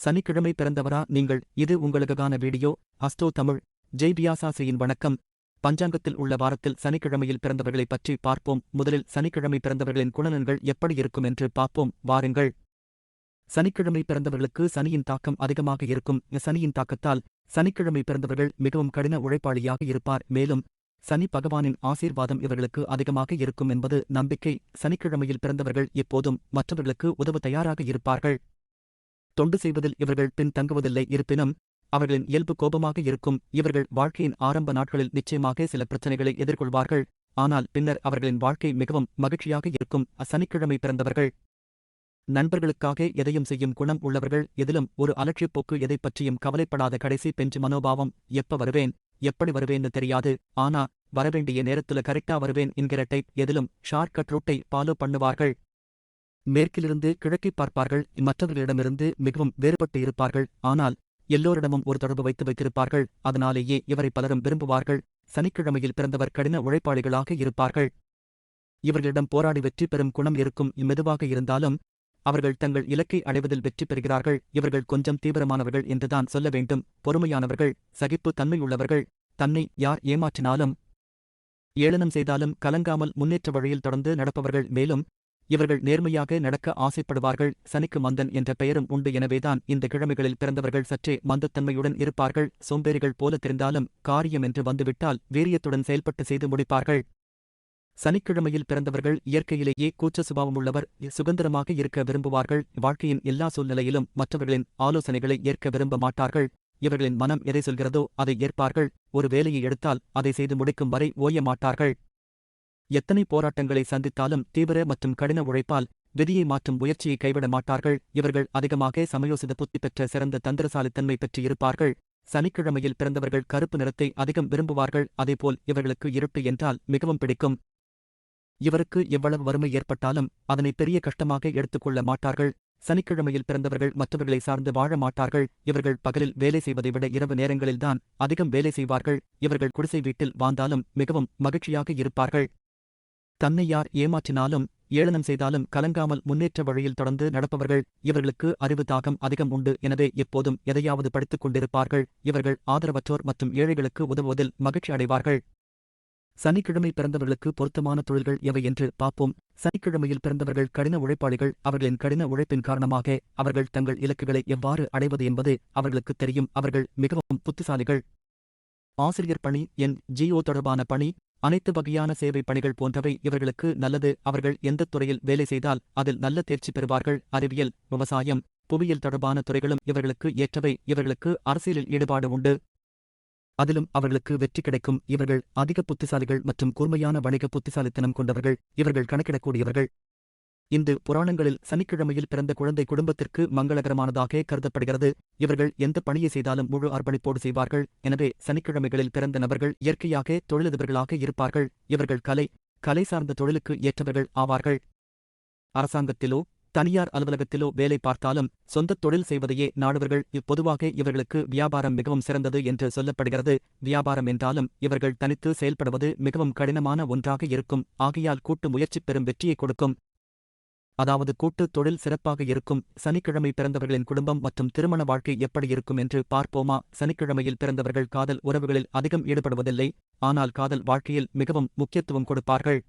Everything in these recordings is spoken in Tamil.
சனிக்கிழமை பிறந்தவரா நீங்கள்? இது உங்களுக்கான வீடியோ. அஸ்டோ தமிழ். ஜெய் பியாசாசியின் வணக்கம். பஞ்சாங்கத்தில் உள்ள வாரத்தில் சனிக்கிழமையில் பிறந்தவர்களைப் பற்றி பார்ப்போம். முதலில் சனிக்கிழமை பிறந்தவர்களின் குணநன்கள் எப்படி இருக்கும் என்று பார்ப்போம். வாருங்கள். சனிக்கிழமை பிறந்தவர்களுக்கு சனியின் தாக்கம் அதிகமாக இருக்கும். சனியின் தாக்கத்தால் சனிக்கிழமை பிறந்தவர்கள் மிகவும் கடின உழைப்பாளியாக இருப்பார். மேலும் சனி பகவானின் ஆசீர்வாதம் இவர்களுக்கு அதிகமாக இருக்கும் என்பது நம்பிக்கை. சனிக்கிழமையில் பிறந்தவர்கள் எப்போதும் மற்றவர்களுக்கு உதவ தயாராக இருப்பார்கள். தொண்டு செய்வதில் இவர்கள் பின் தங்குவதில்லை இருப்பினும் அவர்களின் இயல்பு கோபமாக இருக்கும் இவர்கள் வாழ்க்கையின் ஆரம்ப நாட்களில் நிச்சயமாக சில பிரச்சனைகளை எதிர்கொள்வார்கள். ஆனால் பின்னர் அவர்களின் வாழ்க்கை மிகவும் மகிழ்ச்சியாக இருக்கும் அசனிக்கிழமை பிறந்தவர்கள். நண்பர்களுக்காக எதையும் செய்யும் குணம் உள்ளவர்கள். எதிலும் ஒரு அலட்சியப்போக்கு எதைப் பற்றியும் கவலைப்படாத கடைசி பெஞ்சு மனோபாவம் எப்ப வருவேன்? எப்படி வருவேன்னு தெரியாது. ஆனா வரவேண்டிய நேரத்துல கரெக்டா வருவேன் என்கிற டைப் எதிலும் ஷார்ட்கட் ரூட்டை ஃபாலோ பண்ணுவார்கள். மேற்கிலிருந்து கிழக்கை பார்ப்பார்கள் மற்றவர்களிடமிருந்து மிகவும் வேறுபட்டு இருப்பார்கள். ஆனால் எல்லோரிடமும் ஒரு தொடர்பு வைத்து வைத்திருப்பார்கள். அதனாலேயே இவரை பலரும் விரும்புவார்கள். சனிக்கிழமையில் பிறந்தவர் கடின உழைப்பாளிகளாக இருப்பார்கள். இவர்களிடம் போராடி வெற்றி பெறும் குணம் இருக்கும். மெதுவாக இருந்தாலும் அவர்கள் தங்கள் இலக்கை அடைவதில் வெற்றி பெறுகிறார்கள். இவர்கள் கொஞ்சம் தீவிரமானவர்கள் என்றுதான் சொல்ல வேண்டும். பொறுமையானவர்கள் சகிப்பு தன்மையுள்ளவர்கள் தன்னை யார் ஏமாற்றினாலும் ஏளனம் செய்தாலும் கலங்காமல் முன்னேற்ற வழியில் தொடர்ந்து நடப்பவர்கள் மேலும் இவர்கள் நேர்மையாக நடக்க ஆசைப்படுவார்கள். சனிக்கு மந்தன் என்ற பெயரும் உண்டு. எனவேதான் இந்த கிழமைகளில் பிறந்தவர்கள் சற்றே மந்தத்தன்மையுடன் இருப்பார்கள். சோம்பேறிகள் போல தெரிந்தாலும் காரியம் என்று வந்துவிட்டால் வீரியத்துடன் செயல்பட்டு செய்து முடிப்பார்கள். சனிக்கிழமையில் பிறந்தவர்கள் இயற்கையிலேயே கூச்ச சுபாவமுள்ளவர் சுதந்திரமாக இருக்க விரும்புவார்கள். வாழ்க்கையின் எல்லா சூழ்நிலையிலும் மற்றவர்களின் ஆலோசனைகளை ஏற்க விரும்ப மாட்டார்கள். இவர்களின் மனம் எதை சொல்கிறதோ அதை ஏற்பார்கள். ஒரு வேலையை எடுத்தால் அதை செய்து முடிக்கும் வரை ஓய மாட்டார்கள். எத்தனை போராட்டங்களை சந்தித்தாலும் தீவிர மற்றும் கடின உழைப்பால் விதியை மாற்றும் முயற்சியை கைவிட மாட்டார்கள். இவர்கள் அதிகமாக சமயோசித புத்தி பெற்ற சிறந்த தந்திரசாலித்தன்மை பெற்று இருப்பார்கள். சனிக்கிழமையில் பிறந்தவர்கள் கருப்பு நிறத்தை அதிகம் விரும்புவார்கள். அதேபோல் இவர்களுக்கு இருட்டு என்றால் மிகவும் பிடிக்கும். இவருக்கு எவ்வளவு வறுமை ஏற்பட்டாலும் அதனை பெரிய கஷ்டமாக எடுத்துக்கொள்ள மாட்டார்கள். சனிக்கிழமையில் பிறந்தவர்கள் மற்றவர்களை சார்ந்து வாழ மாட்டார்கள். இவர்கள் பகலில் வேலை செய்வதை விட இரவு நேரங்களில்தான் அதிகம் வேலை செய்வார்கள். இவர்கள் குடிசை வீட்டில் வாழ்ந்தாலும் மிகவும் மகிழ்ச்சியாக இருப்பார்கள். தன்னை யார் ஏமாற்றினாலும் ஏளனம் செய்தாலும் கலங்காமல் முன்னேற்ற வழியில் தொடர்ந்து நடப்பவர்கள் இவர்களுக்கு அறிவு தாகம் அதிகம் உண்டு. எனவே எப்போதும் எதையாவது படித்துக் கொண்டிருப்பார்கள். இவர்கள் ஆதரவற்றோர் மற்றும் ஏழைகளுக்கு உதவுவதில் மகிழ்ச்சி அடைவார்கள். சனிக்கிழமை பிறந்தவர்களுக்கு பொருத்தமான தொழில்கள் எவை என்று பார்ப்போம். சனிக்கிழமையில் பிறந்தவர்கள் கடின உழைப்பாளிகள். அவர்களின் கடின உழைப்பின் காரணமாக அவர்கள் தங்கள் இலக்குகளை எவ்வாறு அடைவது என்பது அவர்களுக்கு தெரியும். அவர்கள் மிகவும் புத்திசாலிகள். ஆசிரியர் பணி என் ஜிஓ தொடர்பான பணி. அனைத்து வகையான சேவை பணிகள் போன்றவை இவர்களுக்கு நல்லது. அவர்கள் எந்த துறையில் வேலை செய்தால் அதில் நல்ல தேர்ச்சி பெறுவார்கள். அறிவியல் விவசாயம் புவியியல் தொடர்பான துறைகளும் இவர்களுக்கு ஏற்றவை. இவர்களுக்கு அரசியலில் ஈடுபாடு உண்டு. அதிலும் அவர்களுக்கு வெற்றி கிடைக்கும். இவர்கள் அதிக புத்திசாலிகள் மற்றும் கூர்மையான வணிக புத்திசாலித்தனம் கொண்டவர்கள். இவர்கள் கணக்கிடக்கூடியவர்கள். இந்து புராணங்களில் சனிக்கிழமையில் பிறந்த குழந்தை குடும்பத்திற்கு மங்களகரமானதாக கருதப்படுகிறது. இவர்கள் எந்த பணியை செய்தாலும் முழு அர்ப்பணிப்போடு செய்வார்கள். எனவே சனிக்கிழமைகளில் பிறந்த நபர்கள் இயற்கையாக தொழிலதிபர்களாக இருப்பார்கள். இவர்கள் கலை கலை சார்ந்த தொழிலுக்கு ஏற்றவர்கள் ஆவார்கள். அரசாங்கத்திலோ தனியார் அலுவலகத்திலோ வேலை பார்த்தாலும் சொந்த தொழில் செய்வதையே நாடுவர்கள். இப்பொதுவாக இவர்களுக்கு வியாபாரம் மிகவும் சிறந்தது என்று சொல்லப்படுகிறது. வியாபாரம் என்றாலும் இவர்கள் தனித்து செயல்படுவது மிகவும் கடினமான ஒன்றாக இருக்கும். ஆகையால் கூட்டு முயற்சி பெறும் வெற்றியை கொடுக்கும். அதாவது கூட்டு தொழில் சிறப்பாக இருக்கும் சனிக்கிழமை பிறந்தவர்களின் குடும்பம் மற்றும் திருமண வாழ்க்கை எப்படி இருக்கும் என்று பார்ப்போமா? சனிக்கிழமையில் பிறந்தவர்கள் காதல் உறவுகளில் அதிகம் ஈடுபடுவதில்லை ஆனால் காதல் வாழ்க்கையில் மிகவும் முக்கியத்துவம் கொடுப்பார்கள்.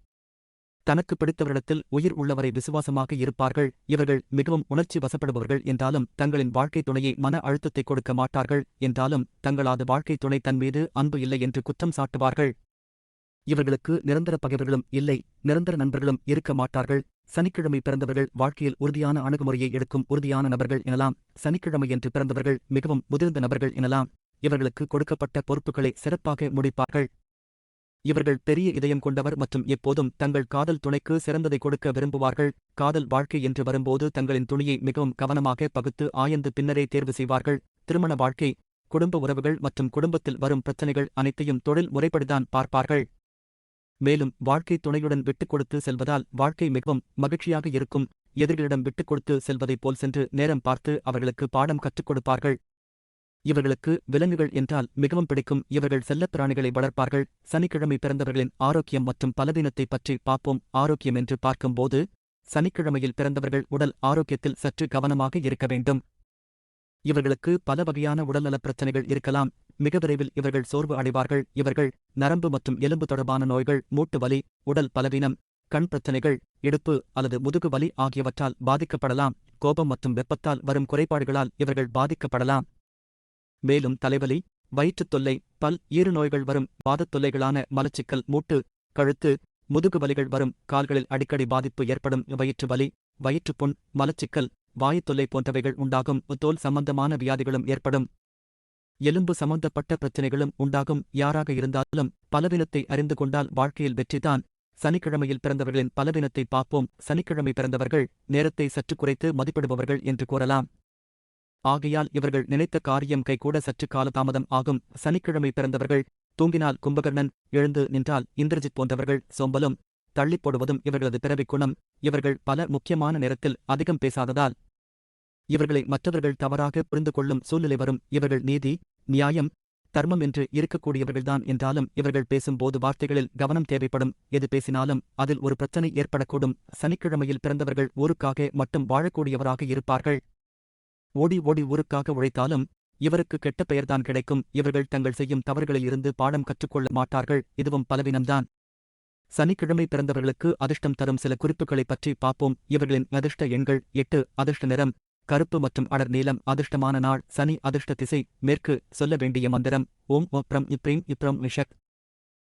தனக்கு பிடித்தவரிடத்தில் உயிர் உள்ளவரை விசுவாசமாக இருப்பார்கள். இவர்கள் மிகவும் உணர்ச்சி வசப்படுபவர்கள் என்றாலும் தங்களின் வாழ்க்கை துணையை மன அழுத்தத்தை கொடுக்க மாட்டார்கள் என்றாலும் தங்களாது வாழ்க்கை துணை தன் மீது அன்பு இல்லை என்று குற்றம் சாட்டுவார்கள். இவர்களுக்கு நிரந்தர பகைவர்களும் இல்லை நிரந்தர நண்பர்களும் இருக்க மாட்டார்கள். சனிக்கிழமை பிறந்தவர்கள் வாழ்க்கையில் உறுதியான அணுகுமுறையை எடுக்கும் உறுதியான நபர்கள் எனலாம். சனிக்கிழமையன்று பிறந்தவர்கள் மிகவும் முதிர்ந்த நபர்கள் எனலாம். இவர்களுக்கு கொடுக்கப்பட்ட பொறுப்புகளை சிறப்பாக முடிப்பார்கள். இவர்கள் பெரிய இதயம் கொண்டவர் மற்றும் எப்போதும் தங்கள் காதல் துணைக்கு சிறந்ததை கொடுக்க விரும்புவார்கள். காதல் வாழ்க்கை என்று வரும்போது தங்களின் துணியை மிகவும் கவனமாக பகுத்து ஆயந்து பின்னரே தேர்வு செய்வார்கள். திருமண வாழ்க்கை குடும்ப உறவுகள் மற்றும் குடும்பத்தில் வரும் பிரச்சனைகள் அனைத்தையும் தொழில் முறைப்படிதான் பார்ப்பார்கள். மேலும் வாழ்க்கை துணையுடன் விட்டுக் கொடுத்து செல்வதால் வாழ்க்கை மிகவும் மகிழ்ச்சியாக இருக்கும். எதிரிகளிடம் விட்டுக் கொடுத்து செல்வதைப் போல் சென்று நேரம் பார்த்து அவர்களுக்கு பாடம் கற்றுக் கொடுப்பார்கள். இவர்களுக்கு விலங்குகள் என்றால் மிகவும் பிடிக்கும். இவர்கள் செல்லப்பிராணிகளை வளர்ப்பார்கள். சனிக்கிழமை பிறந்தவர்களின் ஆரோக்கியம் மற்றும் பலவீனத்தை பற்றி பார்ப்போம். ஆரோக்கியம் என்று பார்க்கும்போது சனிக்கிழமையில் பிறந்தவர்கள் உடல் ஆரோக்கியத்தில் சற்று கவனமாக இருக்க வேண்டும். இவர்களுக்கு பல வகையான உடல்நலப் பிரச்சனைகள் இருக்கலாம். மிக விரைவில் இவர்கள் சோர்வு அடைவார்கள். இவர்கள் நரம்பு மற்றும் எலும்பு தொடர்பான நோய்கள் மூட்டு வலி உடல் பலவீனம் கண் பிரச்சனைகள் இடுப்பு அல்லது முதுகு வலி ஆகியவற்றால் பாதிக்கப்படலாம். கோபம் மற்றும் வெப்பத்தால் வரும் குறைபாடுகளால் இவர்கள் பாதிக்கப்படலாம். மேலும் தலைவலி வயிற்றுத் தொல்லை பல் ஈறு நோய்கள் வரும். வாதத் தொல்லைகளான மலச்சிக்கல் மூட்டு கழுத்து முதுகு வலிகள் வரும். கால்களில் அடிக்கடி பாதிப்பு ஏற்படும். வயிற்று வலி வயிற்றுப்புண் மலச்சிக்கல் வாயுத் தொல்லை போன்றவைகள் உண்டாகும். தோல் சம்பந்தமான வியாதிகளும் ஏற்படும். எலும்பு சம்பந்தப்பட்ட பிரச்சினைகளும் உண்டாகும். யாராக இருந்தாலும் பலவீனத்தை அறிந்து கொண்டால் வாழ்க்கையில் வெற்றிதான். சனிக்கிழமையில் பிறந்தவர்களின் பலவீனத்தை பார்ப்போம். சனிக்கிழமை பிறந்தவர்கள் நேரத்தை சற்று குறைத்து மதிப்பிடுபவர்கள் என்று கூறலாம். ஆகையால் இவர்கள் நினைத்த காரியம் கைகூட சற்று காலதாமதம் ஆகும். சனிக்கிழமை பிறந்தவர்கள் தூங்கினால் கும்பகர்ணன் எழுந்து நின்றால் இந்திரஜித் போன்றவர்கள் சோம்பலும் தள்ளிப் போடுவதும் இவர்களது பிறவிக் குணம். இவர்கள் பல முக்கியமான நேரத்தில் அதிகம் பேசாததால் இவர்களை மற்றவர்கள் தவறாக புரிந்து கொள்ளும் சூழ்நிலை வரும். இவர்கள் நீதி நியாயம் தர்மம் என்று இருக்கக்கூடியவர்கள்தான் என்றாலும் இவர்கள் பேசும்போது வார்த்தைகளில் கவனம் தேவைப்படும். எது பேசினாலும் அதில் ஒரு பிரச்சனை ஏற்படக்கூடும். சனிக்கிழமையில் பிறந்தவர்கள் ஊருக்காக மட்டும் வாழக்கூடியவராக இருப்பார்கள். ஓடி ஓடி ஊருக்காக உழைத்தாலும் இவருக்கு கெட்ட பெயர்தான் கிடைக்கும். இவர்கள் தங்கள் செய்யும் தவறுகளில் இருந்து பாடம் கற்றுக்கொள்ள மாட்டார்கள். இதுவும் பலவீனம்தான். சனிக்கிழமை பிறந்தவர்களுக்கு அதிர்ஷ்டம் தரும் சில குறிப்புகளைப் பற்றி பார்ப்போம். இவர்களின் அதிர்ஷ்ட எண்கள் எட்டு அதிர்ஷ்ட நிறம் கருப்பு மற்றும் அடர் நீலம் அதிர்ஷ்டமான நாள் சனி அதிர்ஷ்ட திசை மேற்கு சொல்ல வேண்டிய மந்திரம் ஓம் ஒப்ரம் இப்ரீம் இப்ரம் விஷக்.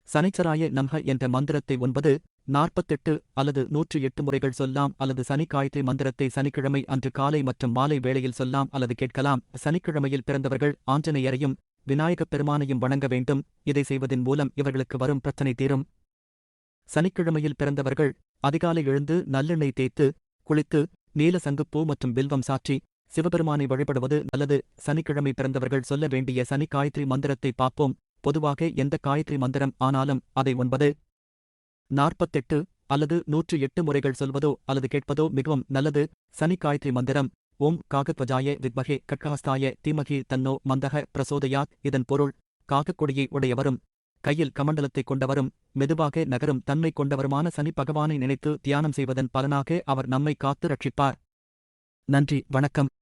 சனிச்சராய நம்ஹ என்ற மந்திரத்தை ஒன்பது நாற்பத்தெட்டு அல்லது நூற்று எட்டு முறைகள் சொல்லாம் அல்லது சனி காயத்ரி மந்திரத்தை சனிக்கிழமை அன்று காலை மற்றும் மாலை வேளையில் சொல்லாம் அல்லது கேட்கலாம். சனிக்கிழமையில் பிறந்தவர்கள் ஆஞ்சநேயரையும் விநாயகப் பெருமானையும் வணங்க வேண்டும். இதை செய்வதன் மூலம் இவர்களுக்கு வரும் பிரச்சனை தீரும். சனிக்கிழமையில் பிறந்தவர்கள் அதிகாலை எழுந்து நல்லெண்ணெய் தேய்த்து குளித்து நீல சங்குப்பூ மற்றும் வில்வம் சாற்றி சிவபெருமானை வழிபடுவது நல்லது. சனிக்கிழமை பிறந்தவர்கள் சொல்ல வேண்டிய சனி காயத்ரி மந்திரத்தை பார்ப்போம். பொதுவாக எந்த காயத்ரி மந்திரம் ஆனாலும் அதை ஒன்பது நாற்பத்தெட்டு அல்லது நூற்று எட்டு முறைகள் சொல்வதோ அல்லது கேட்பதோ மிகவும் நல்லது. சனி காயத்ரி மந்திரம் ஓம் காகத்வஜாய வித்மகே கட்கஹஸ்தாய தீமகி தன்னோ மந்தக பிரசோதயாத் இதன் பொருள். காக்கக்கொடியை உடையவரும் கையில் கமண்டலத்தை கொண்டவரும் மெதுவாக நகரும் தன்மை கொண்டவருமான சனி பகவானை நினைத்து தியானம் செய்வதன் பலனாக அவர் நம்மை காத்து ரட்சிப்பார். நன்றி வணக்கம்.